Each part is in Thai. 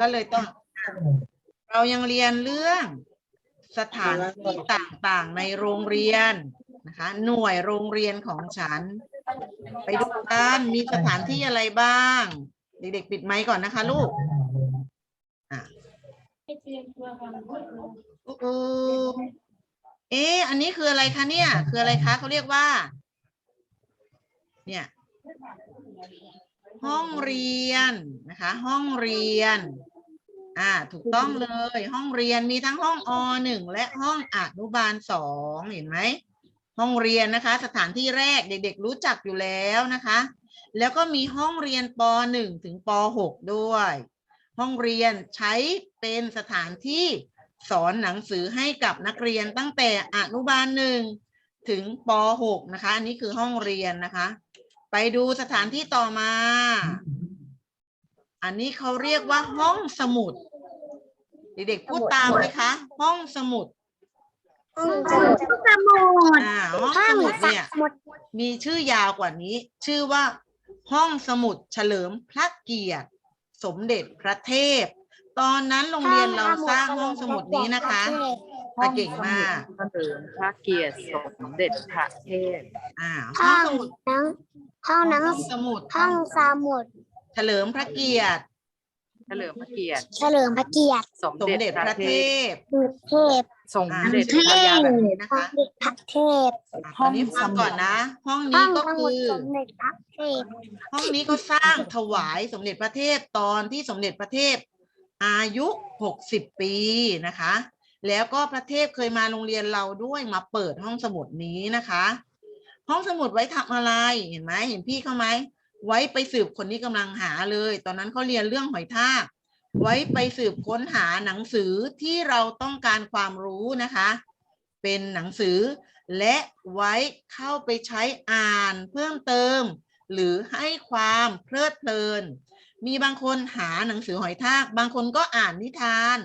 ก็เลยต้อง เรายังเรียนเรื่องสถานที่ต่างๆในโรงเรียนนะคะ หน่วยโรงเรียนของฉัน ไปดูกันมีสถานที่อะไรบ้าง เด็กๆ ปิดไมค์ก่อนนะคะ ลูกอะอุ๊อุ๊เอ๊ะอันนี้คืออะไรคะเนี่ย คืออะไรคะเขาเรียกว่า เนี่ย ห้องเรียนนะคะ ห้องเรียน อ่า ถูกต้องเลย ห้องเรียนมีทั้งห้องอหนึ่งและห้องอนุบาลสองเห็นไหมห้องเรียนนะคะ สถานที่แรกเด็ก ๆ รู้จักอยู่แล้วนะคะ แล้วก็มีห้องเรียนปหนึ่งถึงปหกด้วย ห้องเรียนใช้เป็นสถานที่สอนหนังสือให้กับนักเรียนตั้งแต่อนุบาลหนึ่งถึงปหกนะคะ อันนี้คือห้องเรียนนะคะ ไปดูสถานที่ต่อมา อันนี้เขาเรียกว่าห้องสมุด เด็กๆพูดตามไหมคะ ห้องสมุด ห้องสมุดสมุดอ่าห้องสมุดเนี่ยมุดมีชื่อยาวกว่านี้ ชื่อว่า ห้องสมุดเฉลิมพระเกียรติ สมเด็จพระเทพ ตอนนั้นโรงเรียนเราสร้างห้องสมุดนี้นะคะแต่เก่งมากเฉลิมพระเกียรติสมเด็จพระเทพอ่าห้ห้อองงสมุด หนังห้องหนังห้องสมุดห้องสมุดเฉลิมพระเกียรติเฉลิมพระเกียรติเฉลิมพระเกียรติสมสมเด็จเด็จพพระระเทเทพพเทพสมอ่าเด็จชื่พระอยาวแบบนี้นะสคะมเด็จพระเทพอะตอนนี้ฟังก่อนนะ ห้องห้นี้องก็สมุคืดอ สมเด็จพระเทพห้องนี้ก็สร้างถวายสมเด็จพระเทพตอนที่สมเด็จพระเทพอายุ60ปีนะคะ แล้วก็พระเทพเคยมาโรงเรียนเราด้วยมาเปิดห้องสมุดนี้นะคะ ห้องสมุดไว้ทำอะไรเห็นไหมเห็นพี่เขาไหมไว้ไปสืบคนนี้กำลังหาเลย ตอนนั้นเขาเรียนเรื่องหอยทาก ไว้ไปสืบค้นหาหนังสือที่เราต้องการความรู้นะคะ เป็นหนังสือ และไว้เข้าไปใช้อ่านเพิ่มเติม หรือให้ความเพลิดเพลิน มีบางคนหาหนังสือหอยทาก บางคนก็อ่านนิทาน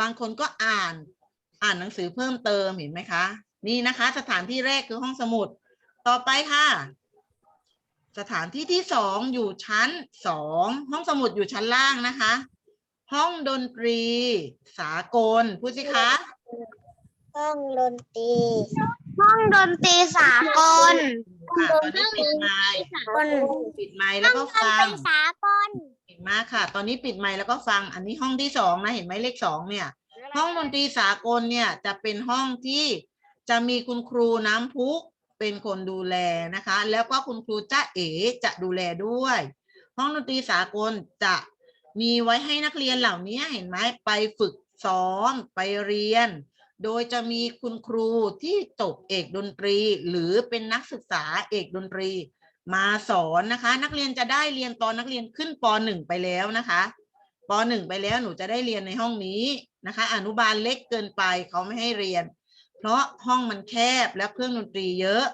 บางคนก็อ่านอ่านหนังสือเพิ่มเติมเห็นไหมคะ นี่นะคะ สถานที่แรกคือห้องสมุด ต่อไปค่ะ สถานที่ที่สองอยู่ชั้นสองห้องสมุดอยู่ชั้นล่างนะคะ ห้องดนตรี สากลพูดสิคะ ห้องดนตรี ห้องดนตรีสากลค่ะตอนนี้ปิดไมค์คนปิดไมค์แล้วก็ฟังสากลเก่งมากค่ะ ตอนนี้ปิดไมค์แล้วก็ฟัง อันนี้ห้องที่สองนะ เห็นไหมเลขสองเนี่ย ห้องดนตรีสากลเนี่ยจะเป็นห้องที่จะมีคุณครูน้ำพุ เป็นคนดูแลนะคะ แล้วก็คุณครูจ้าเอ๋จะดูแลด้วย ห้องดนตรีสากลจะมีไว้ให้นักเรียนเหล่านี้เห็นไหมไปฝึกซ้อมไปเรียน โดยจะมีคุณครูที่จบเอกดนตรี หรือเป็นนักศึกษาเอกดนตรี มาสอนนะคะ นักเรียนจะได้เรียนตอนนักเรียนขึ้นปหนึ่งไปแล้วนะคะปหนึ่งไปแล้วหนูจะได้เรียนในห้องนี้นะคะ อนุบาลเล็กเกินไปเขาไม่ให้เรียน เพราะห้องมันแคบและเครื่องดนตรีเยอะ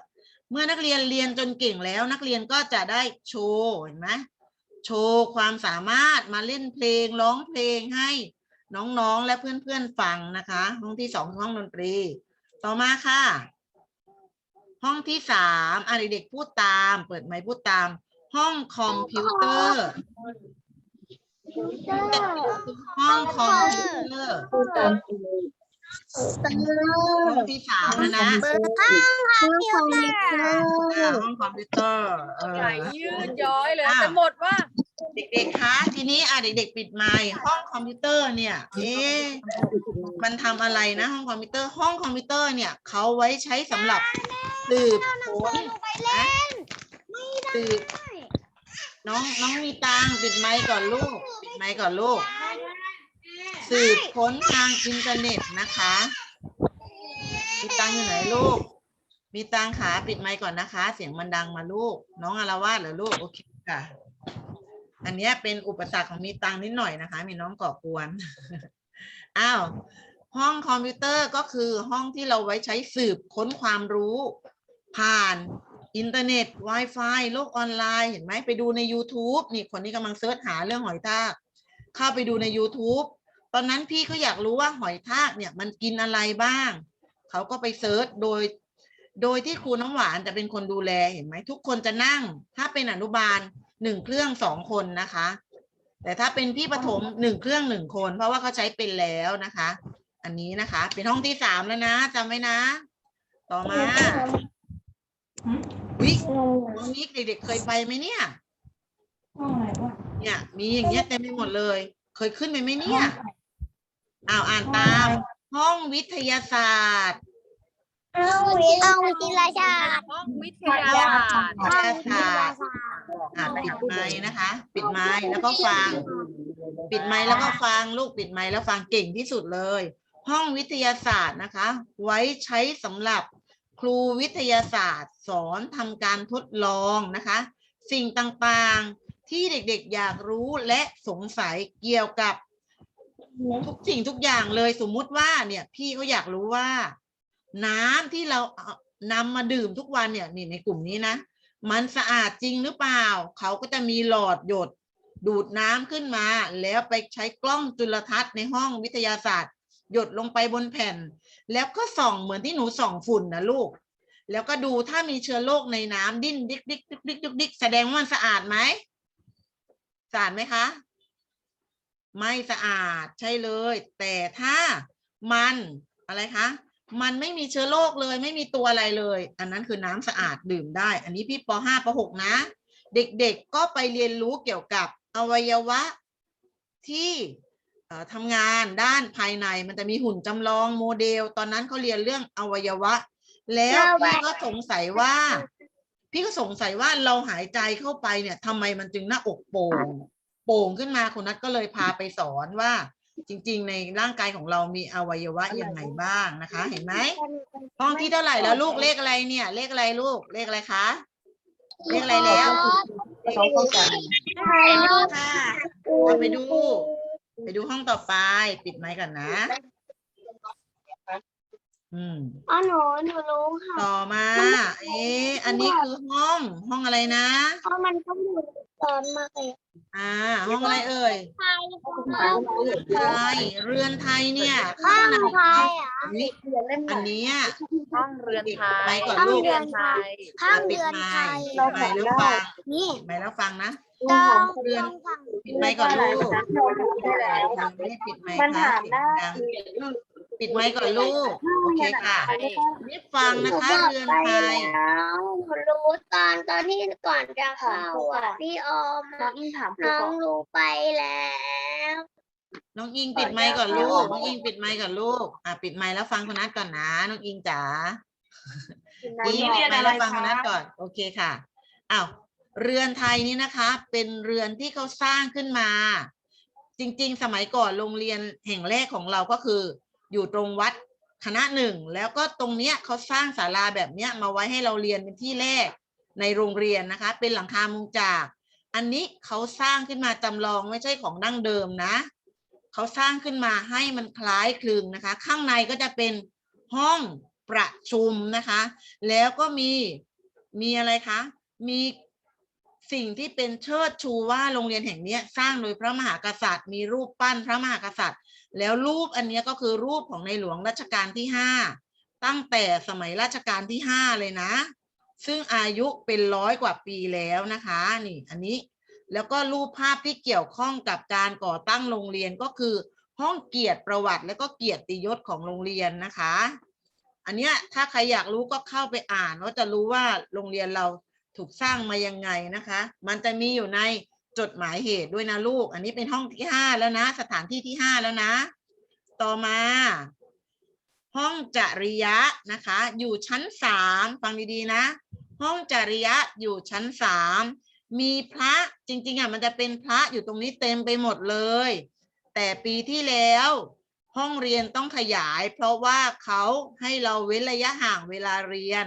เมื่อนักเรียนเรียนจนเก่งแล้ว นักเรียนก็จะได้โชว์เห็นไหมโชว์ความสามารถมาเล่นเพลงร้องเพลงให้น้องๆและเพื่อนๆฟังนะคะ ห้องที่สองคือห้องดนตรี ต่อมาค่ะ ห้องที่สามอะเด็กๆพูดตาม เปิดไมค์พูดตาม ห้องคอมพิวเตอร์ห้องคอมพิวเตอร์ ห้องที่สามนะนะห้องคอมพิวเตอร์อ่าห้องคอมพิวเตอร์เออ ใหญ่ยืดย้อยเลยอ้าวแต่หมดว่าเด็กๆ คะ ทีนี้อะเด็กๆ ปิดไมค์ห้องคอมพิวเตอร์เนี่ย เอ๊ะมันทำอะไรนะ ห้องคอมพิวเตอร์ ห้องคอมพิวเตอร์เนี่ยเขาไว้ใช้สำหรับสืบค้นนะสืบน้องน้องมีตังค์ปิดไมค์ก่อนลูก ปิดไมค์ก่อนลูก สืบค้นทางอินเทอร์เน็ตนะคะมีตังอยู่ไหนลูก มีตังขาปิดไมค์ก่อนนะคะ เสียงมันดังมาลูก น้องอารวาสเหรอลูก โอเคค่ะ อันนี้เป็นอุปสรรคของมีตังนิดหน่อยนะคะ มีน้องก่อกวน อ้าว ห้องคอมพิวเตอร์ก็คือห้องที่เราไว้ใช้สืบค้นความรู้ ผ่านอินเทอร์เน็ต Wi-Fi โลกออนไลน์เห็นไหมไปดูใน YouTube นี่คนนี้กำลังเสิร์ชหาเรื่องหอยทาก เข้าไปดูใน YouTube ตอนนั้นพี่ก็อยากรู้ว่าหอยทากเนี่ยมันกินอะไรบ้าง เขาก็ไปเซิร์ชโดย โดยที่ครูน้ำหวานจะเป็นคนดูแลเห็นไหมทุกคนจะนั่ง ถ้าเป็นอนุบาลหนึ่งเครื่องสองคนนะคะ แต่ถ้าเป็นพี่ประถมหนึ่งเครื่องหนึ่งคน เพราะว่าเขาใช้เป็นแล้วนะคะ อันนี้นะคะ เป็นห้องที่สามแล้วนะจำไว้นะ ต่อมาวิห้องนี้เด็กๆเคยไปไหมเนี่ยเนี่ยมีอย่างเงี้ยเต็มไปหมดเลย เคยขึ้นไปไหมเนี่ย อ้าวอ่านตาม ห้องวิทยาศาสตร์เอาวิเอาวิทยาศาสตร์ห้องวิทยาศาสตร์วิทยาศาสตร์อ่าปิดไม้นะคะ ปิดไม้แล้วก็ฟัง ปิดไมค์แล้วก็ฟังลูกปิดไมค์แล้วฟังเก่งที่สุดเลย ห้องวิทยาศาสตร์นะคะ ไว้ใช้สำหรับครูวิทยาศาสตร์สอนทำการทดลองนะคะ สิ่งต่างๆที่เด็กๆอยากรู้และสงสัยเกี่ยวกับ ทุกสิ่งทุกอย่างเลยสมมุติว่าเนี่ยพี่เขาอยากรู้ว่า น้ำที่เราเอานำมาดื่มทุกวันเนี่ยนี่ในกลุ่มนี้นะ มันสะอาดจริงหรือเปล่า เขาก็จะมีหลอดหยดดูดน้ำขึ้นมา แล้วไปใช้กล้องจุลทรรศน์ในห้องวิทยาศาสตร์ หยดลงไปบนแผ่น แล้วก็ส่องเหมือนที่หนูส่องฝุ่นนะลูก แล้วก็ดูถ้ามีเชื้อโรคในน้ำดิ้นดิกดิกดิกดิกดิกดิกแสดงว่ามันสะอาดไหมสะอาดไหมคะ ไม่สะอาดใช่เลย แต่ถ้ามันอะไรคะ มันไม่มีเชื้อโรคเลย ไม่มีตัวอะไรเลย อันนั้นคือน้ำสะอาดดื่มได้ อันนี้พี่ป .5 ป .6 นะ เด็กๆก็ไปเรียนรู้เกี่ยวกับอวัยวะที่ทำงานด้านภายในมันจะมีหุ่นจำลองโมเดล ตอนนั้นเขาเรียนเรื่องอวัยวะ แล้วพี่ก็สงสัยว่า พี่ก็สงสัยว่าเราหายใจเข้าไปเนี่ยทำไมมันจึงหน้าอกโป่ง โป่งขึ้นมาคุณนัทก็เลยพาไปสอนว่า จริง ๆ ในร่างกายของเรามีอวัยวะยังไงบ้างนะคะ เห็นไหมห้องที่เท่าไหร่แล้วลูกเลขอะไรเนี่ย เลขอะไรลูกเลขอะไรคะเลขอะไรแล้วเขาเข้าใจค่ะเอาไปดู ไปดูห้องต่อไป ปิดไมค์ก่อนนะ อืมอ๋อหนูหนูรู้ค่ะต่อมา เอ๊ะอันนี้คือห้อง ห้องอะไรนะ เพราะมันต้องอยู่ตอนมากเลยอ่า ห้องอะไรเอ่ยไทยเรือนไทย เรือนไทยเนี่ยข้างในไทยอะ อันนี้อันเนี้ยห้องเรือนไทยไปก่อนห้ลูองกเรือนไทย ข้างปิเดืดอนไมไทค์ยปิดไมค์แล้วฟังนี่ปิดไมค์แล้วฟังนะต้องเรือนต้องฟังปิดไมค์ก่อนลูกไม่ได้ปิดไมค์ค่ะเสียงดัง ปิดไมค์ก่อนลูก โอเคค่ะนี่ฟังนะคะ เรือนไทยแล้วหนูรู้ตอนตอนที่ก่อนจะเข้าอะพี่ออมน้องอิงถามครูน้อก่องนรู้ไปแล้ว น้องอิงปิดไมค์ก่อนลูก น้องอิงปิดไมค์ก่อนลูก อะปิดไมค์แล้วฟังคุณนัทก่อนนะ น้องอิงจ๋าอิงปิดไมค์แล้วฟังคุณนัทก่อน โอเคค่ะ อ้าว เรือนไทยนี่นะคะ เป็นเรือนที่เขาสร้างขึ้นมาจริง ๆ สมัยก่อนโรงเรียนแห่งแรกของเราก็คือ อยู่ตรงวัดคณะหนึ่ง แล้วก็ตรงเนี้ยเขาสร้างศาลาแบบเนี้ยมาไว้ให้เราเรียนเป็นที่แรกในโรงเรียนนะคะ เป็นหลังคามุงจาก อันนี้เขาสร้างขึ้นมาจำลองไม่ใช่ของดั้งเดิมนะเขาสร้างขึ้นมาให้มันคล้ายคลึงนะคะ ข้างในก็จะเป็นห้องประชุมนะคะ แล้วก็มีมีอะไรคะมีสิ่งที่เป็นเชิดชูว่าโรงเรียนแห่งนี้สร้างโดยพระมหากษัตริย์ มีรูปปั้นพระมหากษัตริย์ แล้วรูปอันนี้ก็คือรูปของในหลวงรัชกาลที่ห้าตั้งแต่สมัยรัชกาลที่ห้าเลยนะ ซึ่งอายุเป็นร้อยกว่าปีแล้วนะคะนี่อันนี้แล้วก็รูปภาพที่เกี่ยวข้องกับการก่อตั้งโรงเรียนก็คือ ห้องเกียรติประวัติและก็เกียรติยศของโรงเรียนนะคะ อันเนี้ยถ้าใครอยากรู้ก็เข้าไปอ่านว่าจะรู้ว่าโรงเรียนเราถูกสร้างมายังไงนะคะ มันจะมีอยู่ใน จดหมายเหตุด้วยนะลูก อันนี้เป็นห้องที่ห้าแล้วนะ สถานที่ที่ห้าแล้วนะ ต่อมา ห้องจริยะนะคะ อยู่ชั้นสามฟังดีๆนะ ห้องจริยะอยู่ชั้นสามมีพระจริงๆอะมันจะเป็นพระอยู่ตรงนี้เต็มไปหมดเลย แต่ปีที่แล้ว ห้องเรียนต้องขยาย เพราะว่าเขาให้เราเว้นระยะห่างเวลาเรียน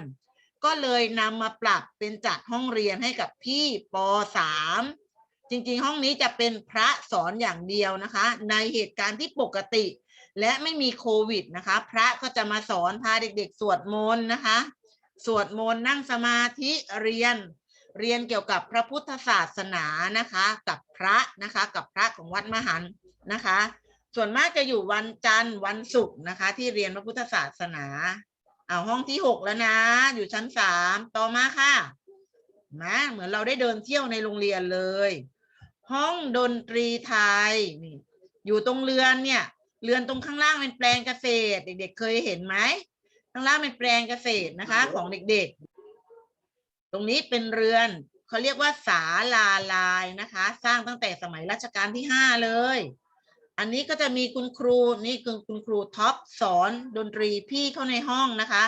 ก็เลยนำมาปรับเป็นจัดห้องเรียนให้กับพี่ป .3 จริงๆ ห้องนี้จะเป็นพระสอนอย่างเดียวนะคะ ในเหตุการณ์ที่ปกติ และไม่มีโควิดนะคะ พระก็จะมาสอนพาเด็กๆ สวดมนต์นะคะ สวดมนต์นั่งสมาธิเรียนเรียนเกี่ยวกับพระพุทธศาสนานะคะ กับพระนะคะ กับพระของวัดมหันต์นะคะ ส่วนมากจะอยู่วันจันทร์วันศุกร์นะคะ ที่เรียนพระพุทธศาสนาเอาห้องที่หกแล้วนะ อยู่ชั้นสามต่อมาค่ะนะเหมือนเราได้เดินเที่ยวในโรงเรียนเลย ห้องดนตรีไทยนี่อยู่ตรงเรือนเนี่ย เรือนตรงข้างล่างเป็นแปลงเกษตร เด็ก ๆ เคยเห็นไหมข้างล่างเป็นแปลงเกษตรนะคะ ของเด็กๆ ตรงนี้เป็นเรือนเขาเรียกว่าศาลาลายนะคะ สร้างตั้งแต่สมัยรัชกาลที่ห้าเลย อันนี้ก็จะมีคุณครูนี่คือคุณครูท็อปสอนดนตรีพี่เข้าในห้องนะคะ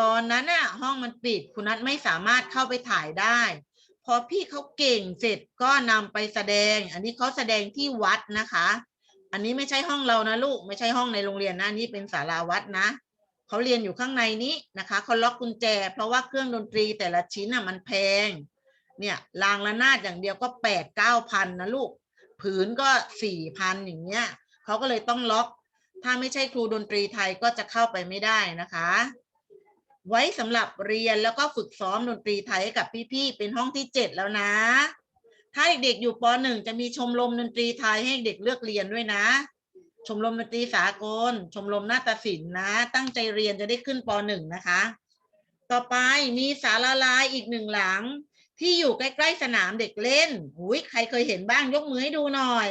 ตอนนั้นน่ะห้องมันปิดคุณนัทไม่สามารถเข้าไปถ่ายได้ พอพี่เขาเก่งเสร็จก็นำไปแสดง อันนี้เขาแสดงที่วัดนะคะ อันนี้ไม่ใช่ห้องเรานะลูก ไม่ใช่ห้องในโรงเรียนนะนี่เป็นศาลาวัดนะเขาเรียนอยู่ข้างในนี้นะคะเขาล็อกกุญแจ เพราะว่าเครื่องดนตรีแต่ละชิ้นอะมันแพง เนี่ยรางระนาดอย่างเดียวก็แปดเก้าพันนะลูก ผืนก็สี่พันอย่างเงี้ยเขาก็เลยต้องล็อก ถ้าไม่ใช่ครูดนตรีไทยก็จะเข้าไปไม่ได้นะคะ ไว้สำหรับเรียนแล้วก็ฝึกซ้อมดนตรีไทยให้กับพี่ๆเป็นห้องที่เจ็ดแล้วนะ ถ้าเด็กๆอยู่ปหนึ่งจะมีชมรมดนตรีไทยให้เด็กเลือกเรียนด้วยนะ ชมรมดนตรีสากล ชมรมนาฏศิลป์นะ ตั้งใจเรียนจะได้ขึ้นปหนึ่งนะคะ ต่อไปมีศาลาลายอีกหนึ่งหลัง ที่อยู่ใกล้ๆสนามเด็กเล่นหุยใครเคยเห็นบ้างยกมือให้ดูหน่อย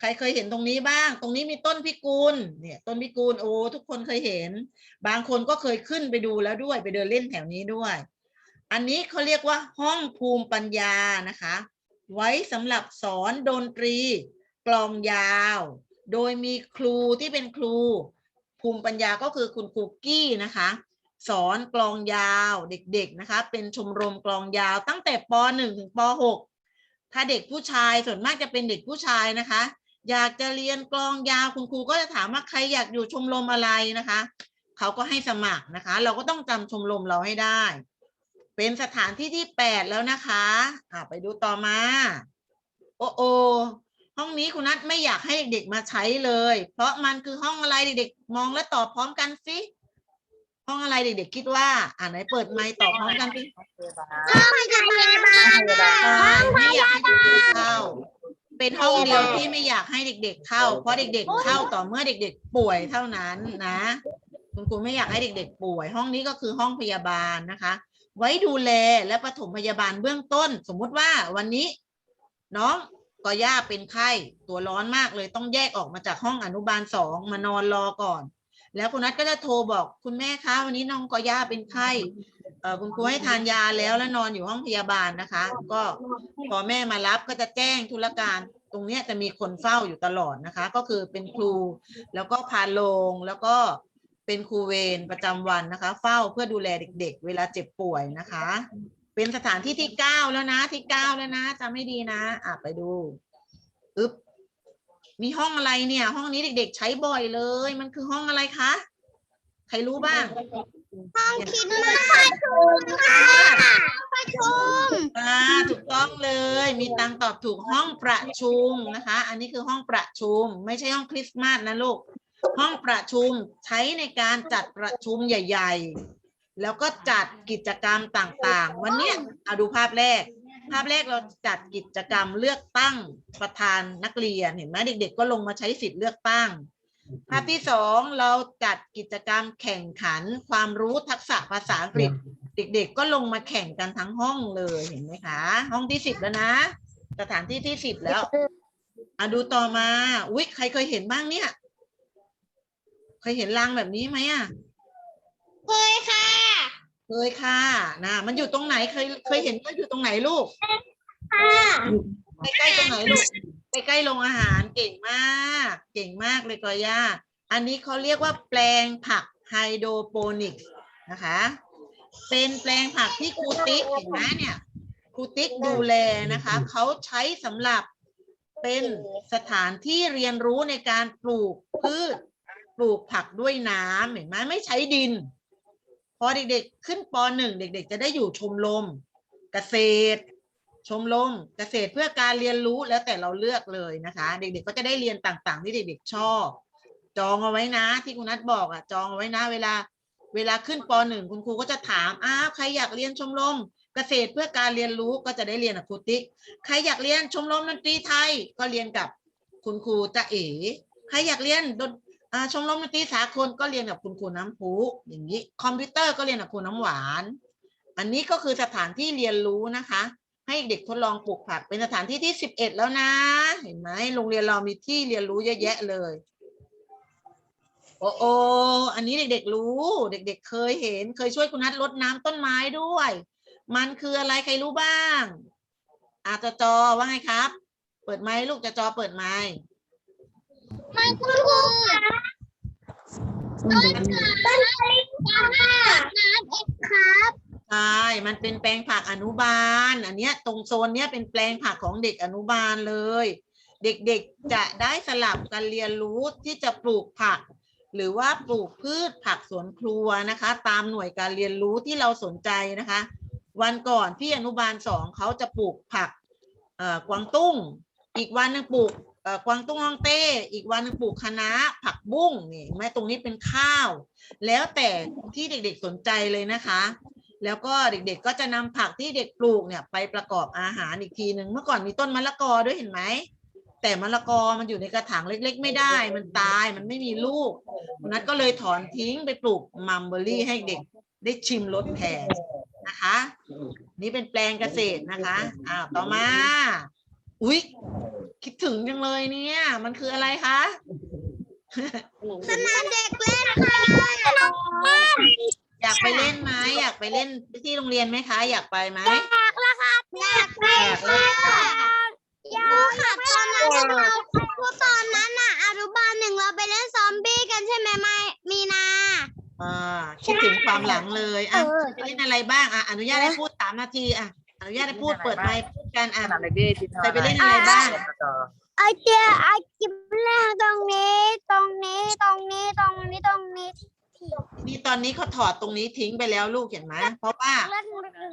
ใครเคยเห็นตรงนี้บ้าง ตรงนี้มีต้นพิกุลเนี่ย ต้นพิกุลโอ้ทุกคนเคยเห็น บางคนก็เคยขึ้นไปดูแล้วด้วย ไปเดินเล่นแถวนี้ด้วย อันนี้เขาเรียกว่าห้องภูมิปัญญานะคะ ไว้สำหรับสอนดนตรี กลองยาว โดยมีครูที่เป็นครู ภูมิปัญญาก็คือคุณครูกี้นะคะ สอนกลองยาวเด็กๆนะคะ เป็นชมรมกลองยาวตั้งแต่ป .1 ถึงป .6 ถ้าเด็กผู้ชายส่วนมากจะเป็นเด็กผู้ชายนะคะ อยากจะเรียนกลองยาวคุณครูก็จะถามว่าใครอยากอยู่ชมรมอะไรนะคะเขาก็ให้สมัครนะคะ เราก็ต้องจำชมรมเราให้ได้ เป็นสถานที่ที่แปดแล้วนะคะอะไปดูต่อมา โอ้โอห้องนี้คุณนัทไม่อยากให้เด็กๆมาใช้เลย เพราะมันคือห้องอะไรเด็กๆมองและตอบพร้อมกันสิห้องอะไรเด็กๆคิดว่า อ่าไหนเปิดไมค์ตอบพร้อมกันสิห้องพยาบาลอ่าไม่อยากให้เด็กๆเข้า เป็นห้องเดียวที่ไม่อยากให้เด็ก ๆ เข้า เพราะเด็ก ๆ เข้าต่อเมื่อเด็ก ๆ ป่วยเท่านั้นนะ คุณครูไม่อยากให้เด็ก ๆ ป่วย ห้องนี้ก็คือห้องพยาบาลนะคะ ไว้ดูแลและปฐมพยาบาลเบื้องต้น สมมุติว่าวันนี้ น้องกอย่าเป็นไข้ตัวร้อนมากเลยต้องแยกออกมาจากห้องอนุบาลสองมานอนรอก่อน แล้วคุณนัทก็จะโทรบอกคุณแม่คะวันนี้น้องกอย่าเป็นไข้เอ่อคุณครูให้ทานยาแล้วแล้วนอนอยู่ห้องพยาบาลนะคะ ก็พอแม่มารับก็จะแจ้งธุรการตรงเนี้ยจะมีคนเฝ้าอยู่ตลอดนะคะ ก็คือเป็นครู แล้วก็พาโรงแล้วก็เป็นครูเวรประจำวันนะคะ เฝ้าเพื่อดูแลเด็ก ๆ เวลาเจ็บป่วยนะคะ เป็นสถานที่ที่เก้าแล้วนะที่เก้าแล้วนะจำไม่ดีนะอะไปดูอึ๊บ มีห้องอะไรเนี่ย ห้องนี้เด็ก ๆ ใช้บ่อยเลย มันคือห้องอะไรคะ ใครรู้บ้างคิดมาประชุมค่ะประชุมอ่าถูกต้องเลย มีตังตอบถูกห้องประชุมนะคะ อันนี้คือห้องประชุม ไม่ใช่ห้องคริสต์มาสนะลูก ห้องประชุมใช้ในการจัดประชุมใหญ่ ๆ แล้วก็จัดกิจกรรมต่างๆ วันเนี้ยเอาดูภาพแรก ภาพแรกเราจัดกิจกรรมเลือกตั้งประธานนักเรียนเห็นไหมเด็ก ๆ ก็ลงมาใช้สิทธิ์เลือกตั้ง ภาพที่สองเราจัดกิจกรรมแข่งขันความรู้ทักษะภาษาอังกฤษ เด็ก ๆ ก็ลงมาแข่งกันทั้งห้องเลยเห็นไหมคะ ห้องที่สิบแล้วนะ สถานที่ที่สิบแล้วอะดูต่อมาอุ๊ยใครเคยเห็นบ้างเนี่ย เคยเห็นรางแบบนี้ไหมอะเคยค่ะ เคยค่ะนะมันอยู่ตรงไหนเคยเคยเห็นก็อยู่ตรงไหนลูกค่ะใกล้ๆตรงไหนลูกใกล้ๆโรงอาหารเก่งมาก เก่งมากเลยกอย่าอันนี้เขาเรียกว่าแปลงผักไฮโดรโปนิกส์นะคะ เป็นแปลงผักที่ครูติ๊กเห็นไหมเนี่ยครูติ๊กดูแลนะคะเขาใช้สำหรับเป็นสถานที่เรียนรู้ในการปลูกพืชปลูกผักด้วยน้ำเห็นไหมไม่ใช้ดิน พอเด็กๆ ขึ้นปหนึ่งเด็ก ๆ จะได้อยู่ชมรมเกษตร ชมรมเกษตรเพื่อการเรียนรู้แล้วแต่เราเลือกเลยนะคะ เด็กๆก็จะได้เรียนต่างๆ ที่เด็ก ๆ ชอบ จองเอาไว้นะ ที่คุณนัทบอกอะจองเอาไว้นะ เวลา เวลาขึ้นปหนึ่งคุณครูก็จะถามอ้าวใครอยากเรียนชมรมเกษตรเพื่อการเรียนรู้ก็จะได้เรียนกับครูติ๊กใครอยากเรียนชมรมดนตรีไทยก็เรียนกับคุณครูจะเอ๋ใครอยากเรียนดน ชมรมดนตรีสากลก็เรียนกับคุณครูน้ำพุอย่างนี้ คอมพิวเตอร์ก็เรียนกับครูน้ำหวาน อันนี้ก็คือสถานที่เรียนรู้นะคะ ให้เด็กทดลองปลูกผักเป็นสถานที่ที่สิบเอ็ดแล้วนะ เห็นไหมโรงเรียนเรามีที่เรียนรู้เยอะแยะเลยโอ้โออันนี้เด็กๆรู้ เด็ก ๆ เคยเห็น เคยช่วยคุณนัทรดน้ำต้นไม้ด้วย มันคืออะไรใครรู้บ้างอาจจะจอว่าไงครับ เปิดไมค์ลูกจะจอเปิดไมค์ มันคือต้นต้นต้นน้ำเอ็ดครับใช่มันเป็นแปลงผักอนุบาล อันเนี้ยตรงโซนเนี้ยเป็นแปลงผักของเด็กอนุบาลเลย เด็กๆจะได้สลับกันเรียนรู้ที่จะปลูกผัก หรือว่าปลูกพืชผักสวนครัวนะคะ ตามหน่วยการเรียนรู้ที่เราสนใจนะคะ วันก่อนพี่อนุบาลสองเขาจะปลูกผักกวางตุ้ง อีกวันหนึงปลูก กวางตุ้งฮองเต้ อีกวันหนึงปลูกคะน้าผักบุ้งนี่เห็นไหมตรงนี้เป็นข้าว แล้วแต่ที่เด็กๆสนใจเลยนะคะ แล้วก็เด็กๆก็จะนำผักที่เด็กปลูกเนี่ยไปประกอบอาหารอีกทีหนึ่งเมื่อก่อนมีต้นมะละกอด้วยเห็นไหมแต่มะละกอมันอยู่ในกระถางเล็ก ๆ ไม่ได้ มันตายมันไม่มีลูกนัทก็เลยถอนทิ้งไปปลูกมัมเบอรี่ให้เด็กได้ชิมรสแทนนะคะ นี่เป็นแปลงเกษตรนะคะอ้าวต่อมา อุ๊ย คิดถึงจังเลยเนี่ย มันคืออะไรคะสนามเด็กเล่นค่ะอยากไปเล่นไหมอยากไปเล่นที่โรงเรียนไหมคะ อยากไปไหมอยากไปค่ะอยากค่ะตอนนั้นเราครูตอนนั้นน่ะอนุบาลหนึ่งเราไปเล่นซอมบี้กันใช่ไหมไม่มีนาอ่าคิดถึงความหลังเลยอะเออไปเล่นอะไรบ้างอะอนุญาตให้พูดสามนาทีอะอ นุญาตให้พูดเปิดไมค์พูดกันอะสนามเด็กๆที่เคยไปเล่นอะไรบ้างไอเจียไอจิบเล่นตรงนี้ ตรงนี้ตรงนี้ตรงนี้ตรงนี้นี่ตอนนี้เขาถอดตรงนี้ทิ้งไปแล้วลูกเห็นไหมเพราะว่าเล่น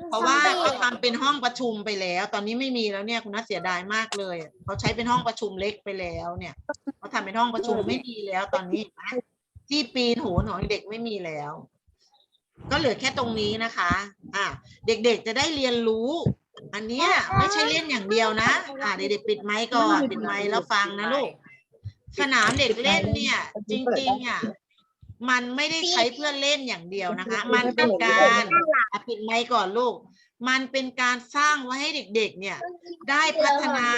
เพราะว่าเขาทำเป็นห้องประชุมไปแล้ว ตอนนี้ไม่มีแล้วเนี่ยคุณน่าเสียดายมากเลยเขาใช้เป็นห้องประชุมเล็กไปแล้วเนี่ยเขาทำเป็นห้องประชุมไม่มีแล้วตอนนี้เห็นไหมที่ปีนโหนของเด็กไม่มีแล้ว ก็เหลือแค่ตรงนี้นะคะ อะเด็กๆจะได้เรียนรู้ อันเนี้ยไม่ใช่เล่นอย่างเดียวนะ อะเด็กๆปิดไมค์ก่อนปิดไมค์แล้วฟังนะลูก สนามเด็กเล่นเนี่ย จริงๆอะมันไม่ได้ใช้เพื่อเล่นอย่างเดียวนะคะ มันเป็นการอะปิดไมค์ก่อนลูก มันเป็นการสร้างไว้ให้เด็ก ๆ เนี่ย ได้พัฒนา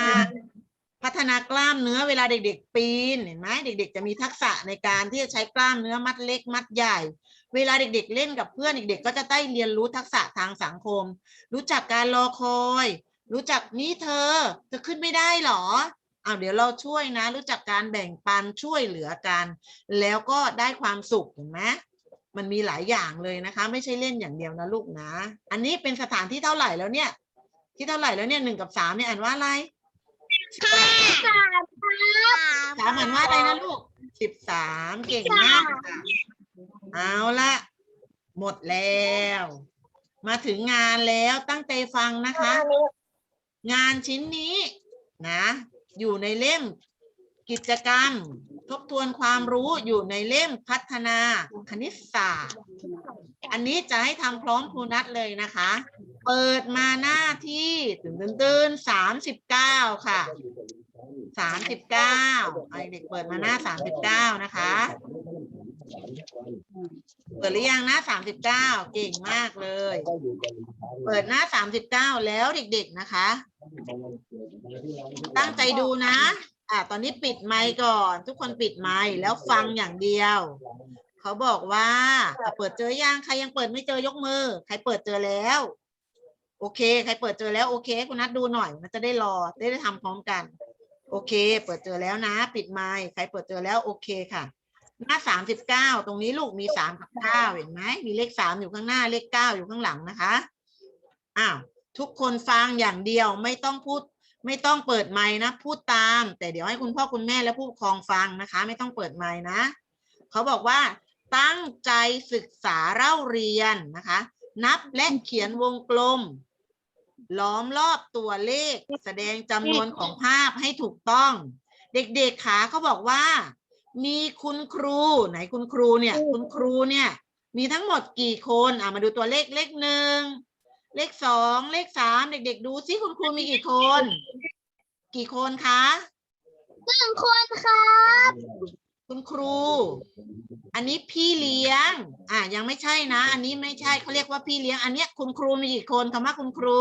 พัฒนากล้ามเนื้อเวลาเด็ก ๆ ปีนเห็นไหมเด็ก ๆ จะมีทักษะในการที่จะใช้กล้ามเนื้อมัดเล็กมัดใหญ่ เวลาเด็ก ๆ เล่นกับเพื่อนเด็ก ๆ ก็จะได้เรียนรู้ทักษะทางสังคม รู้จักการรอคอย รู้จักนี่เธอเธอขึ้นไม่ได้หรออ้าวเดี๋ยวเราช่วยนะ รู้จักการแบ่งปันช่วยเหลือกัน แล้วก็ได้ความสุขเห็นไหมมันมีหลายอย่างเลยนะคะ ไม่ใช่เล่นอย่างเดียวนะลูกนะ อันนี้เป็นสถานที่เท่าไหร่แล้วเนี่ย ที่เท่าไหร่แล้วเนี่ยหนึ่งกับสามเนี่ยอ่านว่าอะไร สามสามอ่านว่าอะไรนะลูกสิบสามเก่งมากค่ะเอาละหมดแล้ว มาถึงงานแล้วตั้งใจฟังนะคะ งานชิ้นนี้นะ อยู่ในเล่มกิจกรรม ทบทวนความรู้อยู่ในเล่มพัฒนาคณิตศาสตร์ อันนี้จะให้ทำพร้อมครูนัดเลยนะคะ เปิดมาหน้าที่ตื่นตื่นตื่นสามสิบเก้าค่ะสามสิบเก้าไอเด็กเปิดมาหน้าสามสิบเก้านะคะ เปิดหรือยังหน้าสามสิบเก้าเก่งมากเลย เปิดหน้าสามสิบเก้าแล้วเด็ก ๆนะคะ ตั้งใจดูนะอะตอนนี้ปิดไมค์ก่อน ทุกคนปิดไมค์แล้วฟังอย่างเดียว เขาบอกว่าเปิดเจอยังใครยังเปิดไม่เจอยกมือ ใครเปิดเจอแล้ว โอเค ใครเปิดเจอแล้วโอเค คุณนัดดูหน่อย มันจะได้รอได้ได้ทำพร้อมกัน โอเค เปิดเจอแล้วนะ ปิดไมค์ใครเปิดเจอแล้วโอเคค่ะ หน้าสามสิบเก้าตรงนี้ลูกมีสามกับเก้าเห็นไหมมีเลขสามอยู่ข้างหน้าเลขเก้าอยู่ข้างหลังนะคะอ้าวทุกคนฟังอย่างเดียวไม่ต้องพูด ไม่ต้องเปิดไมค์นะ พูดตาม แต่เดี๋ยวให้คุณพ่อคุณแม่และผู้ปกครองฟังนะคะ ไม่ต้องเปิดไมค์นะ เขาบอกว่า ตั้งใจศึกษาเล่าเรียนนะคะ นับและเขียนวงกลม ล้อมรอบตัวเลข แสดงจำนวนของภาพให้ถูกต้อง เด็กๆขาเขาบอกว่า มีคุณครูไหนคุณครูเนี่ย คุณครูเนี่ย มีทั้งหมดกี่คนอะมาดูตัวเลขเลขหนึ่งเลขสองเลขสามเด็ก ๆ ดูซิคุณครูมีกี่คน กี่คนคะหนึ่งคนครับ คุณครู อันนี้พี่เลี้ยง อะยังไม่ใช่นะ อันนี้ไม่ใช่เขาเรียกว่าพี่เลี้ยง อันเนี้ยคุณครูมีกี่คนคำว่าคุณครู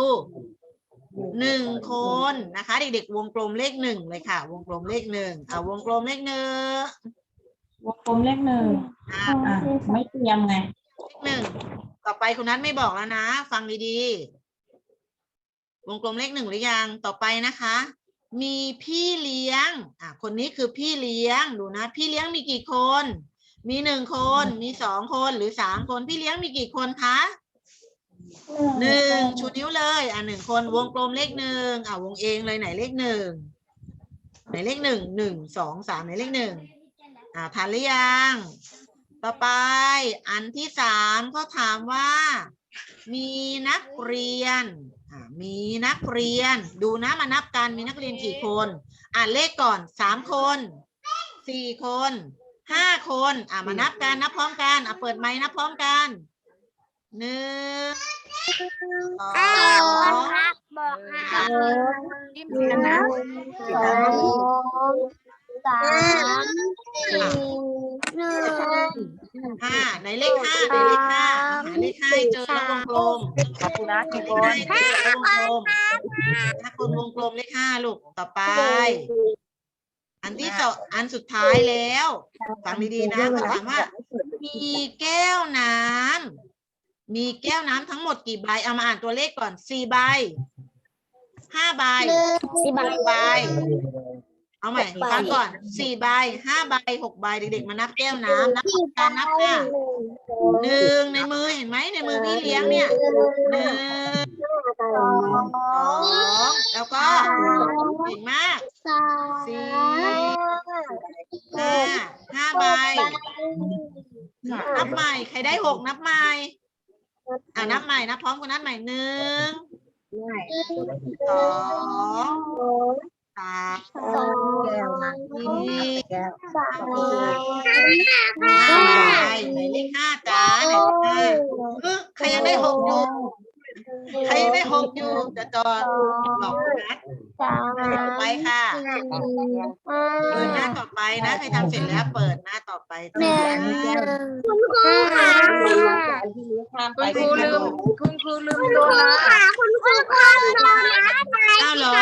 หนึ่งคนนะคะ เด็กๆวงกลมเลขหนึ่งเลยค่ะ วงกลมเลขหนึ่งเอาวงกลมเลขหนึ่งวงกลมเลขหนึ่งอะอะไม่เตรียมไงเลขหนึ่งต่อไปคุณนัทไม่บอกแล้วนะ ฟังดีๆวงกลมเลขหนึ่งหรือยังต่อไปนะคะ มีพี่เลี้ยง อะ คนนี้คือพี่เลี้ยง ดูนะ พี่เลี้ยงมีกี่คน มีหนึ่งคน มีสองคน หรือสามคน พี่เลี้ยงมีกี่คนคะหนึ่งชูนิ้วเลย อะหนึ่งคน วงกลมเลขหนึ่งอะวงเองเลยไหนเลขหนึ่งไหนเลขหนึ่ง หนึ่ง สอง สามไหนเลขหนึ่ง อ่าทานหรือยัง ต่อไป อันที่สามเขาถามว่า มีนักเรียนอ่า มีนักเรียนดูนะมานับกันมีนักเรียนกี่คน อ่านเลขก่อนสามคนสี่คนห้าคน อ่ามานับกันนับพร้อมกันอะเปิดไม้นับพร้อมกันหนึ่งสองบอกค่ะจิ้มสามสี่หนึ่ง ห้าไหนเลขห้าไหนเลขห้าหาเลขห้าให้เจอแล้ววงกลมขอบคุณนะกี่คเลนขห้าให้เจอแล้ววงกลมถ้าคนวงกลมเลขห้าลูกต่อไป อันที่สองอันสุดท้ายแล้วฟังดีๆนะเขาถามว่า มีแก้วน้ำมีแก้วน้ำทั้งหมดกี่ใบเอามาอ่านตัวเลขก่อนสี่ใบห้าใบสี่ใบหกใบ เอาใหม่ฟังก่อนสี่ใบห้าใบหกใบเด็กๆ มานับแก้วน้ำนับการนับค่ะหนึ่งในมือเห็นไหมในมือพี่เลี้ยงเนี่ยหนึ่งสองแล้วก็เก่งมากสามสี่ห้าห้าใบนับใหม่ใครได้หกนับใหม่อ่านับใหม่นับพร้อมกันนับใหม่หนึ่งสองสามสี่ ห้วมาใบไหนเลขห้าจ้าไหนเลขห้าเออใครยังได้หกอยู่ ใครยังได้หกอยู่จะจอดบอกนะสามต่อไปค่ะ เปิดหน้าต่อไปนะ ใครทำเสร็จแล้วเปิดหน้าต่อไปหนึ่งจ้าคุณครูค่ะคุณครูลืมคุณครูลืมโดนนะคุณครูค่ะโดนัทอ้าวเหรอ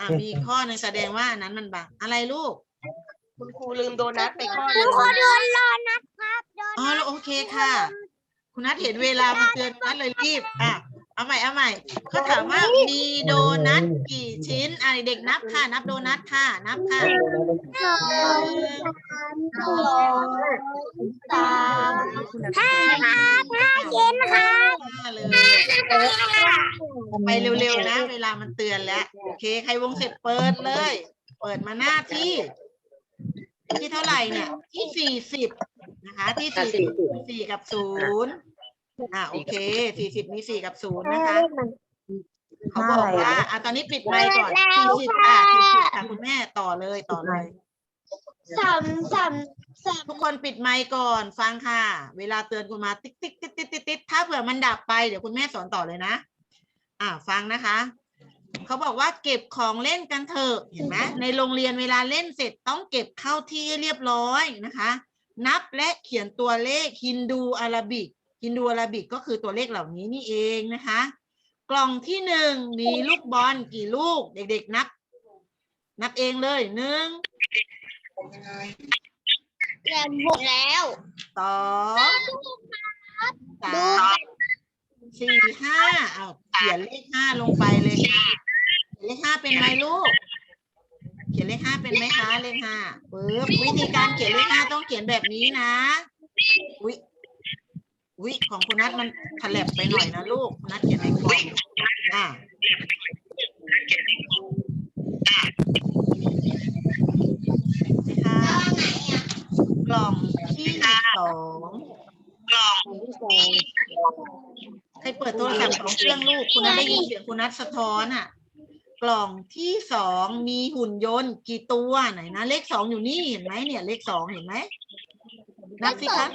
อะมีข้อหนึ่งแสดงว่าอันนั้นมันบังอะไรลูก คุณครูลืมโดนัทไปข้อคุณครูโดนโดนัทครับโดอ๋อนัทโอเคค่ะ คุณนัทเห็นเวลามันเตือนนัทเลยรีบ อะ เอาใหม่ เอาใหม่เขาถามว่ามีโดนัทกี่ชิ้น อะเด็กนับค่ะ นับโดนัทค่ะ นับค่ะสองสองสามห้าครับห้าชิ้นครับห้าเลย ไปเร็วๆนะ เวลามันเตือนแล้ว โอเค ใครวงเสร็จเปิดเลย เปิดมาหน้าที่ ที่เท่าไหร่เนี่ย ที่สี่สิบนะคะ ที่สี่สิบสี่กับศูนย์อะโอเคสี่สิบมีสี่กับศูนย์นะคะเขาบอกว่าอะตอนนี้ปิดไมค์ก่อนสี่สิบค่ะสี่สิบค่ะคุณแม่ต่อเลยต่อเลยสามสามสามทุกคนปิดไมค์ก่อนฟังค่ะ เวลาเตือนคุณมาติ๊กติ๊กติ๊กติ๊กติ๊กติ๊กถ้าเผื่อมันดับไปเดี๋ยวคุณแม่สอนต่อเลยนะ อ่าฟังนะคะ เขาบอกว่าเก็บของเล่นกันเถอะเห็นไหมในโรงเรียนเวลาเล่นเสร็จต้องเก็บเข้าที่ให้เรียบร้อยนะคะ นับและเขียนตัวเลขฮินดูอาราบิกฮินดูอาราบิกก็คือตัวเลขเหล่านี้นี่เองนะคะ กล่องที่หนึ่งมีลูกบอลกี่ลูก เด็ก ๆ นับ นับเองเลยหนึ่งเรียนหกแล้วสองสามสี่ห้าเอา เขียนเลขห้าลงไปเลยค่ะเขียนเลขห้าเป็นไหมลูก เขียนเลขห้าเป็นไหมคะเลขห้าปึ๊บวิธีการเขียนเลขห้าต้องเขียนแบบนี้นะวิวิของคุณนัทมันถลบไปหน่อยนะลูกคุณนัทเขียนในกล่องอะนะคะกล่องที่สองใค รเปิดโทรศัพท์สองเครื่องลูก คุณนัทได้ยินเสียงคุณนัทสะท้อนอะ กล่องที่สองมีหุ่นยนต์กี่ตัวไหนนะเลขสองอยู่นี่เห็นไหมเนี่ย เลขสองเห็นไหมนับสิคะ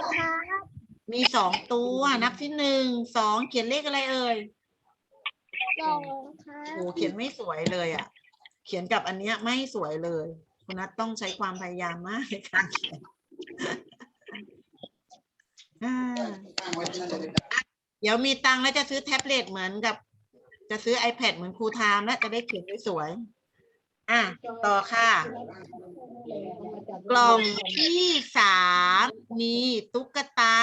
มีสองตัวนับที่หนึ่งสองเขียนเลขอะไรเอ่ยสองค่ะโอ้เขียนไม่สวยเลยอะ เขียนกับอันเนี้ยไม่สวยเลย คุณนัทต้องใช้ความพยายามมากในการเขียนอ่า เดี๋ยวมีตังค์แล้วจะซื้อแท็บเล็ตเหมือนกับ จะซื้อ iPad เหมือนครูไทม์แล้วจะได้เขียนสวยๆอะต่อค่ะ กล่องที่สามมีตุ๊กตา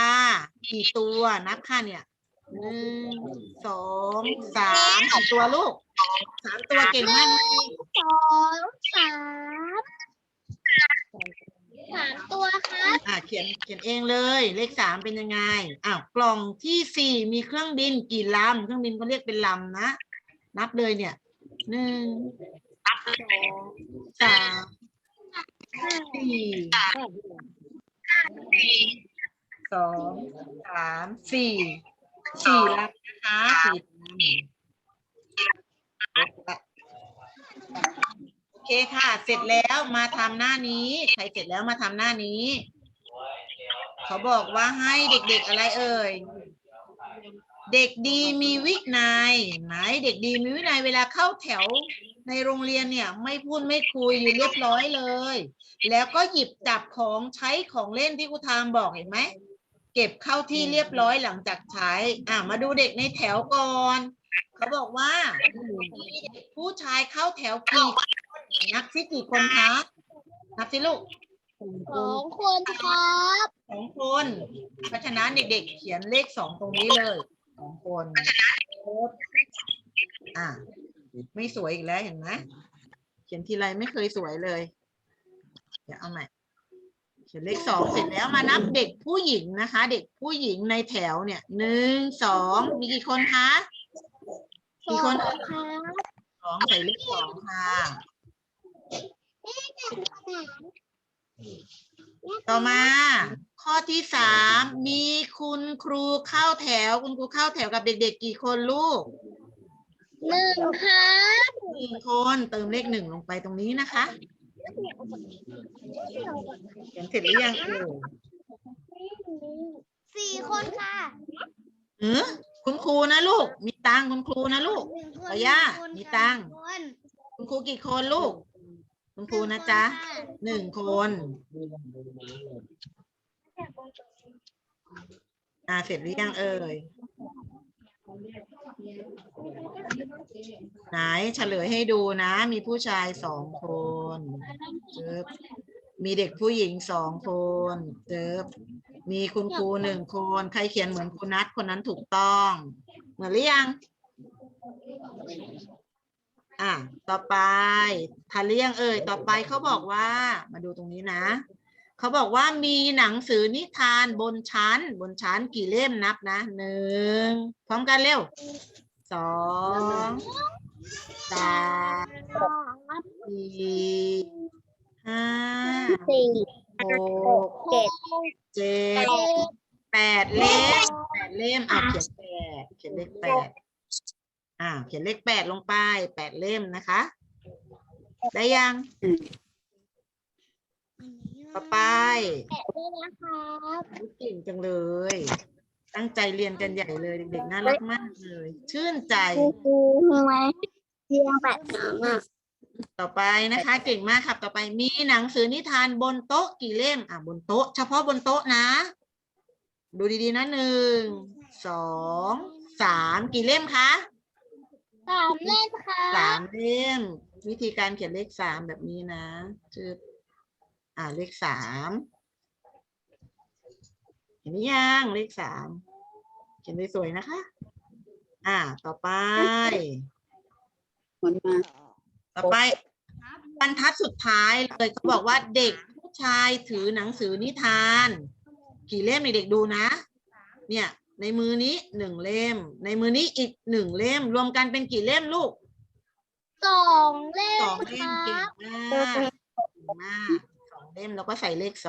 กี่ตัวนับค่ะเนี่ยหนึ่งสองสามกี่ตัวลูกสามตัวเก่งมากสองสาม สามตัวครับอะเขียนเขียนเองเลย เลขสามเป็นยังไงอ้าวกล่องที่สี่มีเครื่องบินกี่ลำเครื่องบินก็เรียกเป็นลำนะนับเลยเนี่ยหนึ่งสองสามสี่สองสามสี่สี่ลำนะคะสี่ลำโอ เคค่ะ เสร็จแล้วมาทำหน้านี้ ใครเสร็จแล้วมาทำหน้านี้ เขาบอกว่าให้เด็กๆอะไรเอ่ย เด็กดีมีวินัยไหนเด็กดีมีวินัยเวลาเข้าแถวในโรงเรียนเนี่ยไม่พูดไม่คุยอยู่เรียบร้อยเลย แล้วก็หยิบจับของใช้ของเล่นที่ครูทามบอกเห็นไหมเก็บเข้าที่เรียบร้อยหลังจากใช้ อะมาดูเด็กในแถวก่อน เขาบอกว่ามีเด็กผู้ชายเข้าแถวกี่ค นนับสิกี่คนคะนับสิลูกสองคนครับสองคนเพราะฉะนั้นเด็ก ๆ เขียนเลขสองตรงนี้เลยสองคนอะไม่สวยอีกแล้วเห็นไหมเขียนทีไรไม่เคยสวยเลย เดี๋ยวเอาใหม่เขียนเลขสองเสร็จแล้วมานับเด็กผู้หญิงนะคะ เด็กผู้หญิงในแถวเนี่ยหนึ่งสองมีกี่คนคะกี่คนสองครับสองใส่เลขสองค่ะ ต่อมา ข้อที่สามมีคุณครูเข้าแถว คุณครูเข้าแถวกับเด็ก ๆ กี่คนลูกหนึ่งครับหนึ่งคนเติมเลขหนึ่งลงไปตรงนี้นะคะเขียนเสร็จหรือยังเออสี่คนค่ะเออคุณครูนะลูก มีตังค์คุณครูนะลูกหนึ่งคนขอย่าหนึ่มีคนตังค์คนคุณครูกี่คนลูก คุณครูนะจ๊ะหนึ่งคหนึ่งคนอ่าเสร็จหรือยังเอ่ยไหนเฉลยให้ดูนะ มีผู้ชายสองคนเจิบมีเด็กผู้หญิงสองคนเจิบมีคุณครูหนึ่งคน ใครเขียนเหมือนคุณนัทคนนั้นถูกต้อง เหมือนหรือยัง อะต่อไปทันเรียงเอ่ยต่อไปเขาบอกว่า มาดูตรงนี้นะเขาบอกว่ามีหนังสือนิทานบนชั้น บนชั้นกี่เล่มนับนะหนึ่งพร้อมกันเร็วสองสามสี่ห้าสี่หกเจ็ดเจ็ดแปดเล่มแปดเล่มอะเขียนแปดเขียนเลขแปด อ่าเขียนเลขแปดลงไปแปดเล่มนะคะ ได้ยังต่อไปแปดด้วยนะครับเก่งจังเลย ตั้งใจเรียนกันใหญ่เลยเด็กๆน่ารักมากเลย ชื่นใจทำไมเรียงแบบนั้นอะต่อไปนะคะ เก่งมากครับ ต่อไปมีหนังสือนิทานบนโต๊ะกี่เล่ม อะบนโต๊ะ เฉพาะบนโต๊ะนะ ดูดีๆนะหนึ่งสองสามกี่เล่มคะ สามเล่มค่ะสามเล่มวิธีการเขียนเลขสามแบบนี้นะจืดอ่าเลขสามเห็นหรือยังเลขสามเขียนสวยๆนะคะ อ่า ต่อไปต่อไปบรรทัดสุดท้ายเลยเขาบอกว่าเด็กผู้ชายถือหนังสือนิทาน กี่เล่มเด็กๆดูนะ เนี่ย ในมือนี้หนึ่งเล่ม ในมือนี้อีกหนึ่งเล่ม รวมกันเป็นกี่เล่มลูกสองเล่สมองคเล่มรัเก่งบมากเก่งมากสองเล่มแล้วก็ใส่เลขสอง